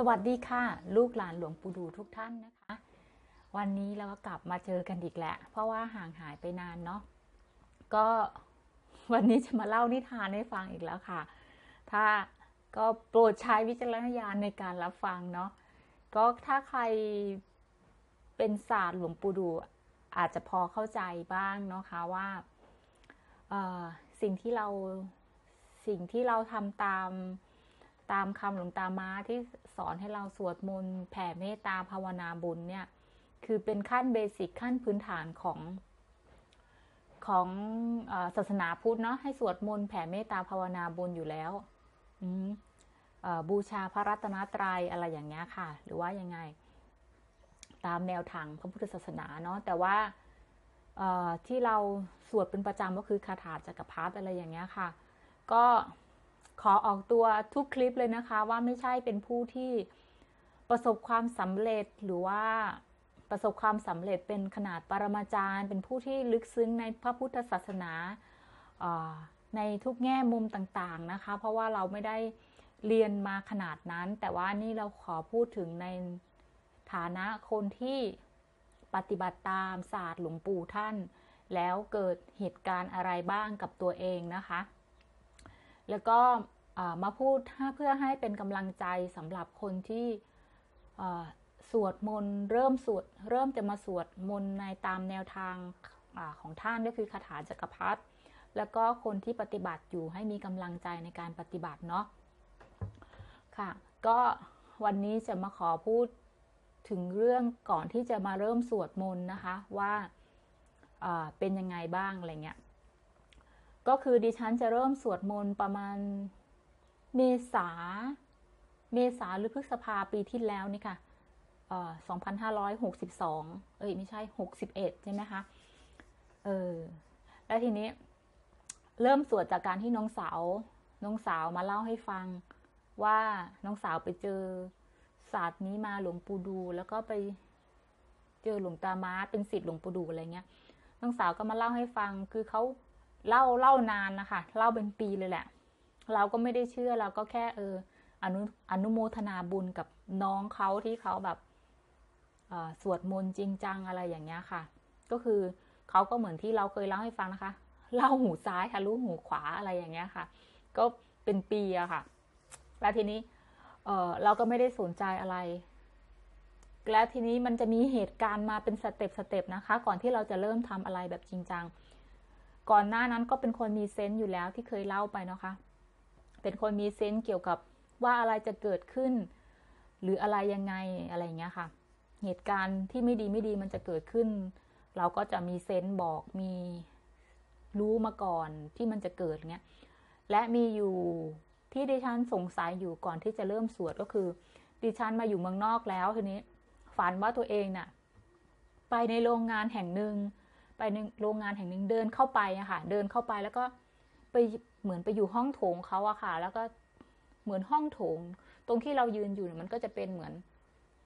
สวัสดีค่ะ ลูกหลานหลวงปู่ดูทุกท่านนะคะ วันนี้เราก็กลับมาเจอกันอีกแล้วเพราะว่าห่างหายไปนานเนาะก็วันนี้จะมาเล่านิทานให้ฟังอีกแล้วค่ะ ถ้าก็โปรดใช้วิจารณญาณในการรับฟังเนาะก็ถ้าใครเป็นศาสตร์หลวงปู่ดูอาจจะพอเข้าใจบ้างเนาะคะว่าสิ่งที่เราสิ่งที่เราทำตาม ตามคำหลวงตามาที่สอนให้เราสวดมนต์แผ่เมตตาภาวนาบุญเนี่ย คือเป็นขั้นเบสิกขั้นพื้นฐานของของศาสนาพุทธเนาะให้สวดมนต์แผ่เมตตาภาวนาบุญอยู่แล้วบูชาพระรัตนตรัยอะไรอย่างเงี้ยค่ะ หรือว่ายังไง ตามแนวทางพระพุทธศาสนาเนาะแต่ว่าที่เราสวดเป็นประจำก็คือคาถาจักรพรรดิอะไรอย่างเงี้ยค่ะ ก็ ขอออกตัวทุกคลิปเลยนะคะ ว่าไม่ใช่เป็นผู้ที่ประสบความสำเร็จหรือว่าประสบความสำเร็จเป็นขนาดปรมาจารย์ เป็นผู้ที่ลึกซึ้งในพระพุทธศาสนาในทุกแง่มุมต่างๆนะคะ เพราะว่าเราไม่ได้เรียนมาขนาดนั้น แต่ว่านี่เราขอพูดถึงในฐานะคนที่ปฏิบัติตามศาสตร์หลวงปู่ท่าน แล้วเกิดเหตุการณ์อะไรบ้างกับตัวเองนะคะ แล้วก็ มาพูดเพื่อให้เป็นกำลังใจสำหรับคนที่สวดมนต์เริ่มสวดเริ่มจะมาสวดมนต์ในตามแนวทางอของท่านก็คือคาถาจักรพรรดิแล้วก็คนที่ปฏิบัติอยู่ให้มีกำลังใจในการปฏิบัติเนาะค่ะก็วันนี้จะมาขอพูดถึงเรื่องก่อนที่จะมาเริ่มสวดมนต์นะคะว่าเป็นยังไงบ้างอะไรเงี้ยก็คือดิฉันจะเริ่มสวดมนต์ประมาณ เมษา เมษาหรือพฤษภาปีที่แล้วนี่ค่ะเอ่อ2562เอ้ยไม่ใช่61ใช่ไหมคะ เออ แล้วทีนี้ เริ่มสวดจากการที่น้องสาว น้องสาวมาเล่าให้ฟังว่าน้องสาวไปเจอศาสตร์นี้มาหลวงปู่ดู แล้วก็ไปเจอหลวงตามาเป็นศิษย์หลวงปู่ดูอะไรเงี้ย น้องสาวก็มาเล่าให้ฟัง คือเขาเล่าเล่านานนะคะ เล่าเป็นปีเลยแหละ เราก็ไม่ได้เชื่อเราก็แค่เอออนุอนุโมทนาบุญกับน้องเขาที่เขาแบบสวดมนต์จริงจังอะไรอย่างเงี้ยค่ะ ก็คือเขาก็เหมือนที่เราเคยเล่าให้ฟังนะคะเล่าหูซ้ายค่ะรู้หูขวาอะไรอย่างเงี้ยค่ะ ก็เป็นปีอะค่ะ แล้วทีนี้เออเราก็ไม่ได้สนใจอะไร แล้วทีนี้มันจะมีเหตุการณ์มาเป็นสเต็ปสเต็ปนะคะ ก่อนที่เราจะเริ่มทำอะไรแบบจริงจังก่อนหน้านั้นก็เป็นคนมีเซนต์อยู่แล้วที่เคยเล่าไปนะคะ เป็นคนมีเซนต์เกี่ยวกับว่าอะไรจะเกิดขึ้น หรืออะไรยังไงอะไรเงี้ยค่ะ เหตุการณ์ที่ไม่ดีไม่ดีมันจะเกิดขึ้น เราก็จะมีเซนต์บอกมีรู้มาก่อนที่มันจะเกิดเงี้ยและมีอยู่ที่ดิฉันสงสัยอยู่ก่อนที่จะเริ่มสวดก็คือ ดิฉันมาอยู่เมืองนอกแล้วทีนี้ ฝันว่าตัวเองน่ะ ไปในโรงงานแห่งหนึ่งไปในโรงงานแห่งหนึ่งเดินเข้าไปอะค่ะ เดินเข้าไปแล้วก็ ไปเหมือนไปอยู่ห้องโถงเขาอะค่ะ แล้วก็เหมือนห้องโถง ตรงที่เรายืนอยู่มันก็จะเป็นเหมือน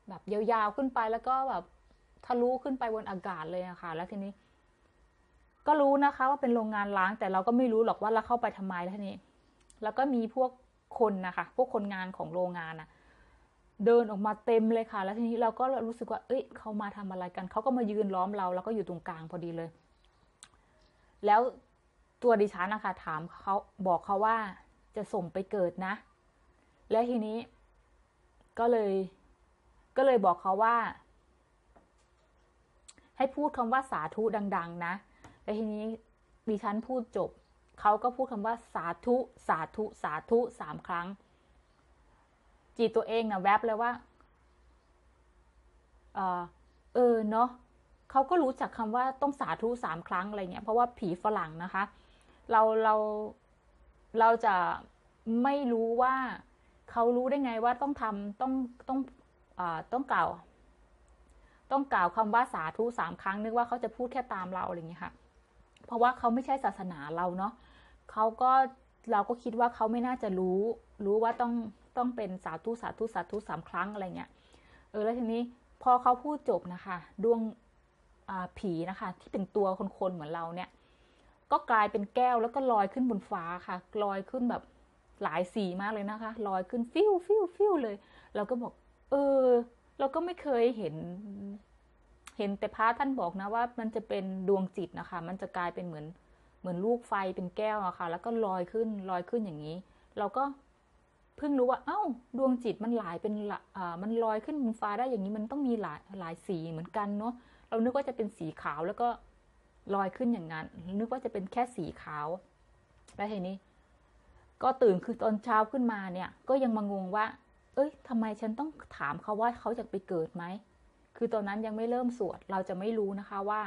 แบบยาวๆขึ้นไปแล้วก็แบบทะลุขึ้นไปบนอากาศเลยอะค่ะ แล้วทีนี้ ก็รู้นะคะว่าเป็นโรงงานล้างแต่เราก็ไม่รู้หรอกว่าเราเข้าไปทำไมแล้วทีนี้ แล้วก็มีพวกคนนะคะ พวกคนงานของโรงงานอะเดินออกมาเต็มเลยค่ะ แล้วทีนี้เราก็รู้สึกว่า เอ้ย เขามาทำอะไรกัน เขาก็มายืนล้อมเรา แล้วก็อยู่ตรงกลางพอดีเลย แล้ว ตัวดิฉันนะคะถามเขาบอกเขาว่าจะส่งไปเกิดนะ แล้วทีนี้ ก็เลย ก็เลยบอกเขาว่า ให้พูดคำว่าสาธุดัง ๆ นะ แล้วทีนี้ดิฉันพูดจบ เขาก็พูดคำว่าสาธุ สาธุ สาธุสามครั้งจิตตัวเองนะแวบเลยว่า เออเออเนาะเขาก็รู้จักคำว่าต้องสาธุสามครั้งอะไรเงี้ย เพราะว่าผีฝรั่งนะคะ เราเราเราจะไม่รู้ว่าเขารู้ได้ไงว่าต้องทำต้องต้องอต้องกล่าว ต้องกล่าวคำว่าสาธุสามครั้งนึกว่าเขาจะพูดแค่ตามเราอะไรเงี้ยค่ะ เพราะว่าเขาไม่ใช่ศาสนาเราเนาะเขาก็เราก็คิดว่าเขาไม่น่าจะรู้ รู้ว่าต้องต้องเป็นสาธุสาธุสาธุสามครั้งอะไรเงี้ยเออแล้วทีนี้พอเขาพูดจบนะคะ ดวงผีนะคะ ที่เป็นตัวคนๆเหมือนเราเนี่ย ก็กลายเป็นแก้วแล้วก็ลอยขึ้นบนฟ้าค่ะ ลอยขึ้นแบบหลายสีมากเลยนะคะ ลอยขึ้นฟิวฟิวฟิวเลย เราก็บอก เออ เราก็ไม่เคยเห็น เห็นแต่พระท่านบอกนะว่ามันจะเป็นดวงจิตนะคะ มันจะกลายเป็นเหมือน เหมือนลูกไฟเป็นแก้วอะค่ะ แล้วก็ลอยขึ้นลอยขึ้นอย่างนี้ เราก็เพิ่งรู้ว่า เอ้า ดวงจิตมันหลายเป็นละอ่ามันลอยขึ้นบนฟ้าได้อย่างนี้มันต้องมีหลายหลายสีเหมือนกันเนาะ เรานึกว่าจะเป็นสีขาวแล้วก็ ลอยขึ้นอย่างนั้น นึกว่าจะเป็นแค่สีขาว แล้วทีนี้ ก็ตื่นคือตอนเช้าขึ้นมาเนี่ย ก็ยังมางงว่า เอ้ยทำไมฉันต้องถามเขาว่าเขาจะไปเกิดไหม คือตอนนั้นยังไม่เริ่มสวด เราจะไม่รู้นะคะว่า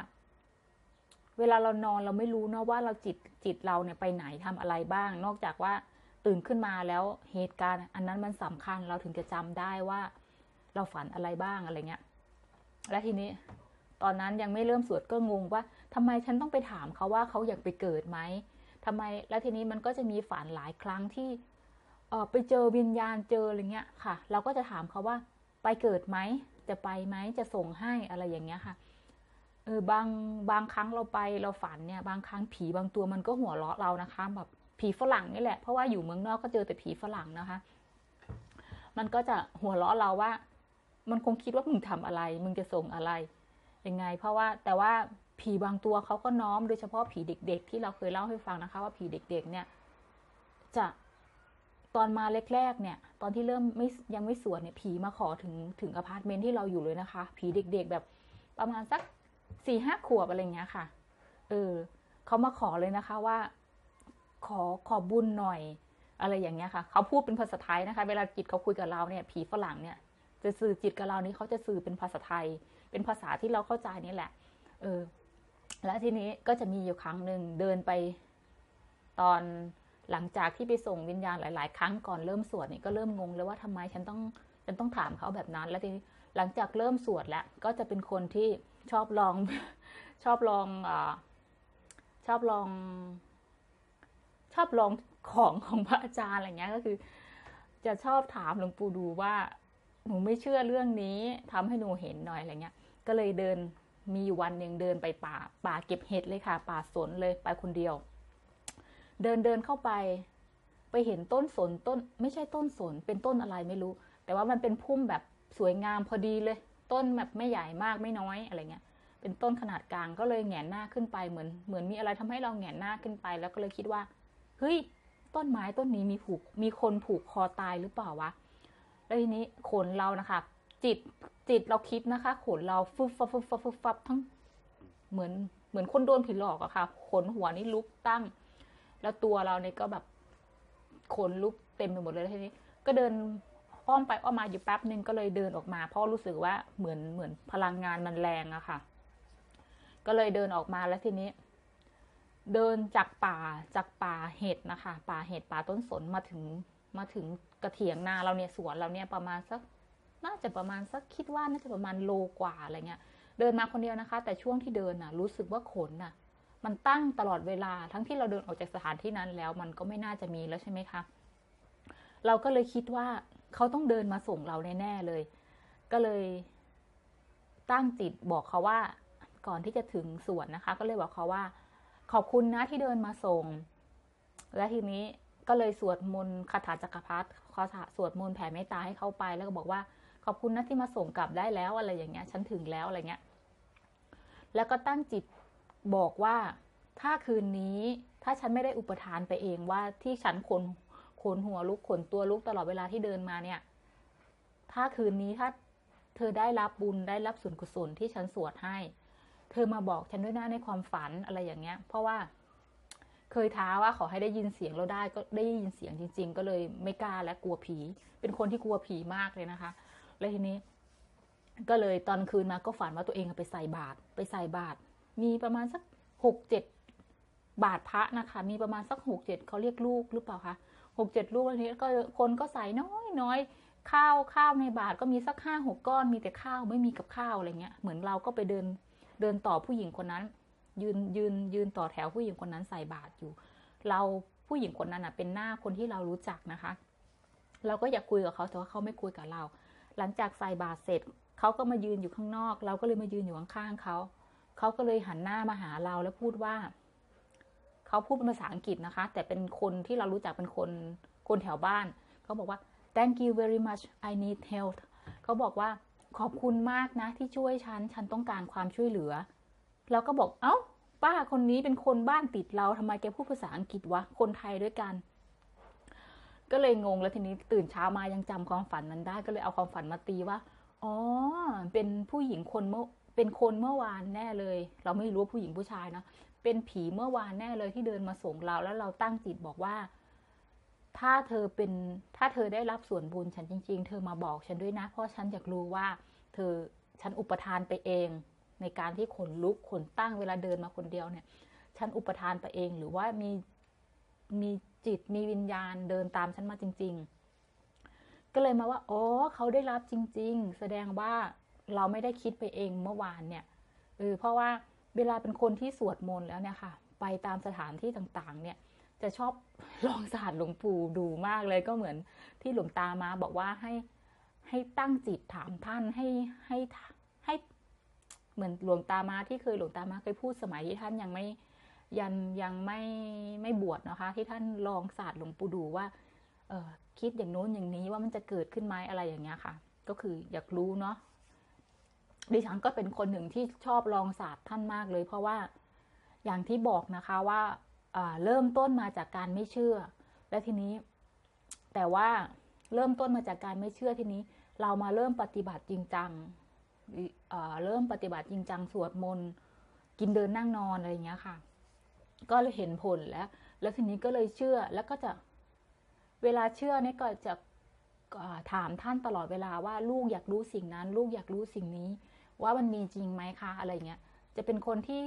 เวลาเรานอนเราไม่รู้เนาะว่าเราจิตจิตเราเนี่ยไปไหนทำอะไรบ้าง นอกจากว่าตื่นขึ้นมาแล้วเหตุการณ์ อันนั้นมันสำคัญเราถึงจะจำได้ว่า เราฝันอะไรบ้างอะไรเงี้ย และทีนี้ ตอนนั้นยังไม่เริ่มสวดก็งงว่า ทำไมฉันต้องไปถามเขาว่าเขาอยากไปเกิดไหมทำไมแล้วทีนี้มันก็จะมีฝันหลายครั้งที่เออไปเจอวิญญาณเจออะไรเงี้ยค่ะ เราก็จะถามเขาว่าไปเกิดไหมจะไปไหมจะส่งให้อะไรอย่างเงี้ยค่ะเออบางบางครั้งเราไปเราฝันเนี่ย บางครั้งผีบางตัวมันก็หัวเราะเรานะคะ แบบผีฝรั่งนี่แหละ เพราะว่าอยู่เมืองนอกก็เจอแต่ผีฝรั่งนะคะ มันก็จะหัวเราะเราว่า มันคงคิดว่ามึงทำอะไร มึงจะส่งอะไรยังไง เพราะว่าแต่ว่า ผีบางตัวเขาก็น้อมโดยเฉพาะผีเด็ก ๆ ที่เราเคยเล่าให้ฟังนะคะ ว่าผีเด็ก ๆ เนี่ย จะตอนมาแรกๆเนี่ย ตอนที่เริ่มไม่ยังไม่สวดเนี่ย ผีมาขอถึงถึงอพาร์ตเมนต์ที่เราอยู่เลยนะคะ ผีเด็ก ๆ แบบประมาณสักสี่ห้าขวบอะไรเงี้ยค่ะ เออเขามาขอเลยนะคะว่า ขอขอบุญหน่อย อะไรอย่างเงี้ยค่ะ เขาพูดเป็นภาษาไทยนะคะ เวลาจิตเขาคุยกับเราเนี่ย ผีฝรั่งเนี่ย จะสื่อจิตกับเรานี้เขาจะสื่อเป็นภาษาไทย เป็นภาษาที่เราเข้าใจนี่แหละ เออ แล้วทีนี้ก็จะมีอยู่ครั้งหนึ่งเดินไปตอนหลังจากที่ไปส่งวิญญาณหลาย ๆ ครั้งก่อนเริ่มสวดนี่ก็เริ่มงงเลยว่าทำไมฉันต้องฉันต้องถามเขาแบบนั้น แล้วทีนี้หลังจากเริ่มสวดแล้ว ก็จะเป็นคนที่ชอบลองชอบลองอชอบลอง ชอบลองของของพระอาจารย์อะไรเงี้ยก็คือ จะชอบถามหลวงปู่ดูว่าหนูไม่เชื่อเรื่องนี้ทำให้หนูเห็นหน่อยอะไรเงี้ย ก็เลยเดิน มีอยู่วันหนึ่งเดินไปป่า ป่าเก็บเห็ดเลยค่ะ ป่าสนเลยไปคนเดียว เดินเดินเข้าไป ไปเห็นต้นสนต้น ไม่ใช่ต้นสนเป็นต้นอะไรไม่รู้ แต่ว่ามันเป็นพุ่มแบบสวยงามพอดีเลย ต้นแบบไม่ใหญ่มากไม่น้อยอะไรเงี้ย เป็นต้นขนาดกลางก็เลยแหงนหน้าขึ้นไปเหมือนเหมือนมีอะไรทำให้เราแหงนหน้าขึ้นไป แล้วก็เลยคิดว่าเฮ้ยต้นไม้ต้นนี้มีผูกมีคนผูกคอตายหรือเปล่าวะแล้วทีนี้ขนเรานะคะ จิตจิตเราคิดนะคะ ขนเราฟึบฟับฟึบฟับฟึบฟับทั้งเหมือนเหมือนคนโดนผีหลอกอะค่ะ ขนหัวนี่ลุกตั้ง แล้วตัวเราเนี่ยก็แบบขนลุกเต็มไปหมดเลยทีนี้ ก็เดินอ้อมไปอ้อมมาอยู่แป๊บนึงก็เลยเดินออกมา เพราะรู้สึกว่าเหมือนเหมือนพลังงานมันแรงอะค่ะ ก็เลยเดินออกมาแล้วทีนี้ เดินจากป่าจากป่าเห็ดนะคะ ป่าเห็ดป่าต้นสนมาถึงมาถึงกระเถียงนาเราเนี่ยสวนเราเนี่ยประมาณสัก น่าจะประมาณสักคิดว่าน่าจะประมาณโลกว่าอะไรเงี้ย เดินมาคนเดียวนะคะ แต่ช่วงที่เดินน่ะ รู้สึกว่าขนน่ะ มันตั้งตลอดเวลาทั้งที่เราเดินออกจากสถานที่นั้นแล้วมันก็ไม่น่าจะมีแล้วใช่ไหมคะ เราก็เลยคิดว่าเขาต้องเดินมาส่งเราแน่ๆเลย ก็เลยตั้งจิตบอกเขาว่าก่อนที่จะถึงสวนนะคะ ก็เลยบอกเขาว่า ขอบคุณนะที่เดินมาส่ง และทีนี้ก็เลยสวดมนต์คาถาจักรพรรดิคาถาสวดมนต์แผ่เมตตาให้เขาไป แล้วก็บอกว่า ขอบคุณนะที่มาส่งกลับได้แล้วอะไรอย่างเงี้ย ฉันถึงแล้วอะไรเงี้ย แล้วก็ตั้งจิตบอกว่าถ้าคืนนี้ถ้าฉันไม่ได้อุปทานไปเองว่าที่ฉันขนขนหัวลุกขนตัวลุกตลอดเวลาที่เดินมาเนี่ย ถ้าคืนนี้ถ้าเธอได้รับบุญได้รับส่วนกุศลที่ฉันสวดให้ เธอมาบอกฉันด้วยนะในความฝันอะไรอย่างเงี้ย เพราะว่าเคยท้าว่าขอให้ได้ยินเสียงเราได้ก็ได้ยินเสียงจริง ๆ ก็เลยไม่กล้าและกลัวผี เป็นคนที่กลัวผีมากเลยนะคะ แล้วทีนี้ ก็เลยตอนคืนมาก็ฝันว่าตัวเองไปใส่บาตรไปใส่บาตรมีประมาณสักหกเจ็ดบาทพระนะคะ มีประมาณสักหกเจ็ดเขาเรียกลูกหรือเปล่าคะหกเจ็ดลูกแล้วนี้ก็คนก็ใส่น้อยน้อยข้าวข้าวในบาทก็มีสักห้าหกก้อนมีแต่ข้าวไม่มีกับข้าวอะไรเงี้ย เหมือนเราก็ไปเดินเดินต่อผู้หญิงคนนั้น ยืนยืนยืนต่อแถวผู้หญิงคนนั้นใส่บาตรอยู่ เราผู้หญิงคนนั้นอะเป็นหน้าคนที่เรารู้จักนะคะ เราก็อยากคุยกับเขาแต่ว่าเขาไม่คุยกับเรา หลังจากใส่บาตรเสร็จเขาก็มายืนอยู่ข้างนอก เราก็เลยมายืนอยู่ข้างๆเขาเขาก็เลยหันหน้ามาหาเราแล้วพูดว่าเขาพูดเป็นภาษาอังกฤษนะคะ แต่เป็นคนที่เรารู้จักเป็นคนคนแถวบ้านเขาบอกว่า thank you very much I need help เขาบอกว่าขอบคุณมากนะ ที่ช่วยฉัน ฉันต้องการความช่วยเหลือเราก็บอกเอ้า ป้าคนนี้เป็นคนบ้านติดเราทำไมแกพูดภาษาอังกฤษวะ คนไทยด้วยกัน ก็เลยงงแล้วทีนี้ตื่นเช้ามายังจำความฝันนั้นได้ ก็เลยเอาความฝันมาตีว่า อ๋อ เป็นผู้หญิงคนเมื่อเป็นคนเมื่อวานแน่เลย เราไม่รู้ผู้หญิงผู้ชายนะเป็นผีเมื่อวานแน่เลยที่เดินมาส่งเรา แล้วเราตั้งจิตบอกว่า ถ้าเธอเป็นถ้าเธอได้รับส่วนบุญฉันจริง ๆ เธอมาบอกฉันด้วยนะ เพราะฉันอยากรู้ว่า เธอฉันอุปทานไปเอง ในการที่ขนลุกขนตั้งเวลาเดินมาคนเดียวเนี่ย ฉันอุปทานไปเองหรือว่ามีมี จิตมีวิญญาณเดินตามฉันมาจริง ๆ ก็เลยมาว่า อ๋อ เขาได้รับจริง ๆ แสดงว่าเราไม่ได้คิดไปเองเมื่อวานเนี่ยเออเพราะว่าเวลาเป็นคนที่สวดมนต์แล้วเนี่ยค่ะ ไปตามสถานที่ต่างๆ เนี่ย จะชอบลองศาสตร์หลวงปู่ดูมากเลยก็เหมือนที่หลวงตามาบอกว่าให้ให้ตั้งจิตถามท่านให้ให้ให้เหมือนหลวงตามาที่เคยหลวงตามาเคยพูดสมัยที่ท่านยังไม่ ยังยังไม่ไม่บวชนะคะ ที่ท่านลองศาสตร์หลวงปู่ดูว่าเออคิดอย่างโน้นอย่างนี้ว่ามันจะเกิดขึ้นไหมอะไรอย่างเงี้ยค่ะ ก็คืออยากรู้เนาะดิฉันก็เป็นคนหนึ่งที่ชอบลองศาสตร์ท่านมากเลย เพราะว่าอย่างที่บอกนะคะว่าเริ่มต้นมาจากการไม่เชื่อ และทีนี้ แต่ว่าเริ่มต้นมาจากการไม่เชื่อทีนี้ เรามาเริ่มปฏิบัติจริงจังเริ่มปฏิบัติจริงจังสวดมนต์กินเดินนั่งนอนอะไรอย่างเงี้ยค่ะ ก็เลยเห็นผลแล้ว แล้วทีนี้ก็เลยเชื่อแล้วก็จะเวลาเชื่อเนี่ยก็จะถามท่านตลอดเวลาว่าลูกอยากรู้สิ่งนั้น ลูกอยากรู้สิ่งนี้ ว่ามันมีจริงไหมคะอะไรเงี้ยจะเป็นคนที่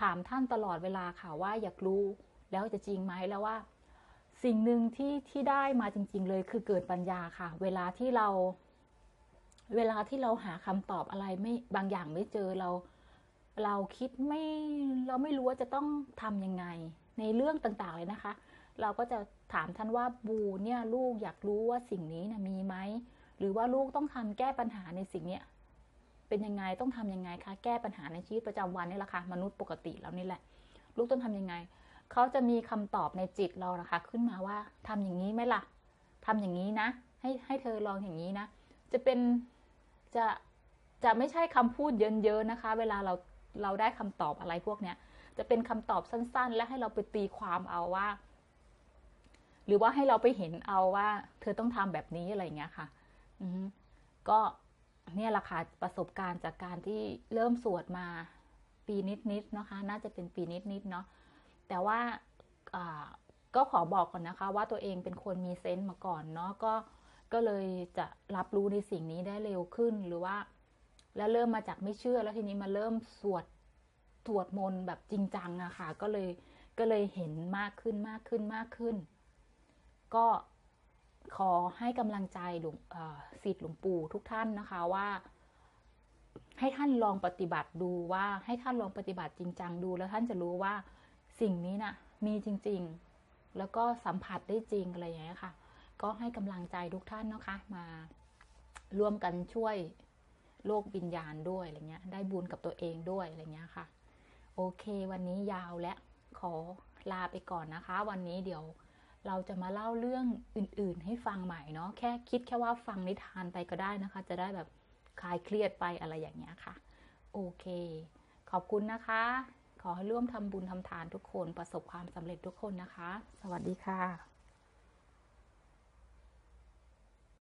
ถามท่านตลอดเวลาค่ะว่าอยากรู้แล้วจะจริงไหมแล้วว่า สิ่งหนึ่งที่ที่ได้มาจริง ๆ เลยคือเกิดปัญญาค่ะ เวลาที่เรา เวลาที่เราหาคำตอบอะไรไม่บางอย่างไม่เจอเรา เราคิดไม่เราไม่รู้ว่าจะต้องทํำยังไง ในเรื่องต่างๆเลยนะคะ เราก็จะถามท่านว่าบูเนี่ยลูกอยากรู้ว่าสิ่งนี้นะมีไหมหรือว่าลูกต้องทำแก้ปัญหาในสิ่งเนี้ยเป็นยังไงต้องทํำยังไงคะแก้ปัญหาในชีวิตประจำวันนี่แหละค่ะมนุษย์ปกติแล้วนี่แหละ ลูกต้องทํำยังไงเขาจะมีคำตอบในจิตเรานะคะ ขึ้นมาว่าทำอย่างนี้ไหมล่ะทำอย่างนี้นะ ให้ให้เธอลองอย่างนี้นะ จะเป็นจะจะไม่ใช่คำพูดเยอะๆนะคะ เวลาเรา เราได้คำตอบอะไรพวกเนี้ย จะเป็นคำตอบสั้น ๆ และให้เราไปตีความเอาว่า หรือว่าให้เราไปเห็นเอาว่า เธอต้องทำแบบนี้อะไรเงี้ยค่ะ อืก็เนี่ยแหละค่ะประสบการณ์จากการที่เริ่มสวดมาปีนิดๆนะคะ น่าจะเป็นปีนิดๆเนาะแต่ว่าก็ขอบอกก่อนนะคะ ว่าตัวเองเป็นคนมีเซนต์มาก่อนเนาะก็ก็เลยจะรับรู้ในสิ่งนี้ได้เร็วขึ้นหรือว่า แล้วเริ่มมาจากไม่เชื่อแล้วทีนี้มาเริ่มสวดสวดมนต์แบบจริงจังอะค่ะ ก็เลยก็เลยเห็นมากขึ้นมากขึ้นมากขึ้น ก็ขอให้กำลังใจหลวงสิทธิ์หลวงปู่ทุกท่านนะคะว่า ให้ท่านลองปฏิบัติดูว่า ให้ท่านลองปฏิบัติจริงจังดู แล้วท่านจะรู้ว่าสิ่งนี้นะ่ะมีจริง ๆ แล้วก็สัมผัสได้จริงอะไรอย่างเงี้ยค่ะ ก็ให้กำลังใจทุกท่านนะคะ มาร่วมกันช่วย โลกวิญญาณด้วยอะไรเงี้ย ได้บุญกับตัวเองด้วยอะไรเงี้ยค่ะ โอเค วันนี้ยาวและขอลาไปก่อนนะคะ วันนี้เดี๋ยวเราจะมาเล่าเรื่องอื่น ๆ ให้ฟังใหม่เนาะแค่คิดแค่ว่าฟังนิทานไปก็ได้นะคะ จะได้แบบคลายเครียดไปอะไรอย่างเงี้ยค่ะ โอเค ขอบคุณนะคะ ขอให้ร่วมทำบุญทำทานทุกคนประสบความสำเร็จทุกคนนะคะ สวัสดีค่ะ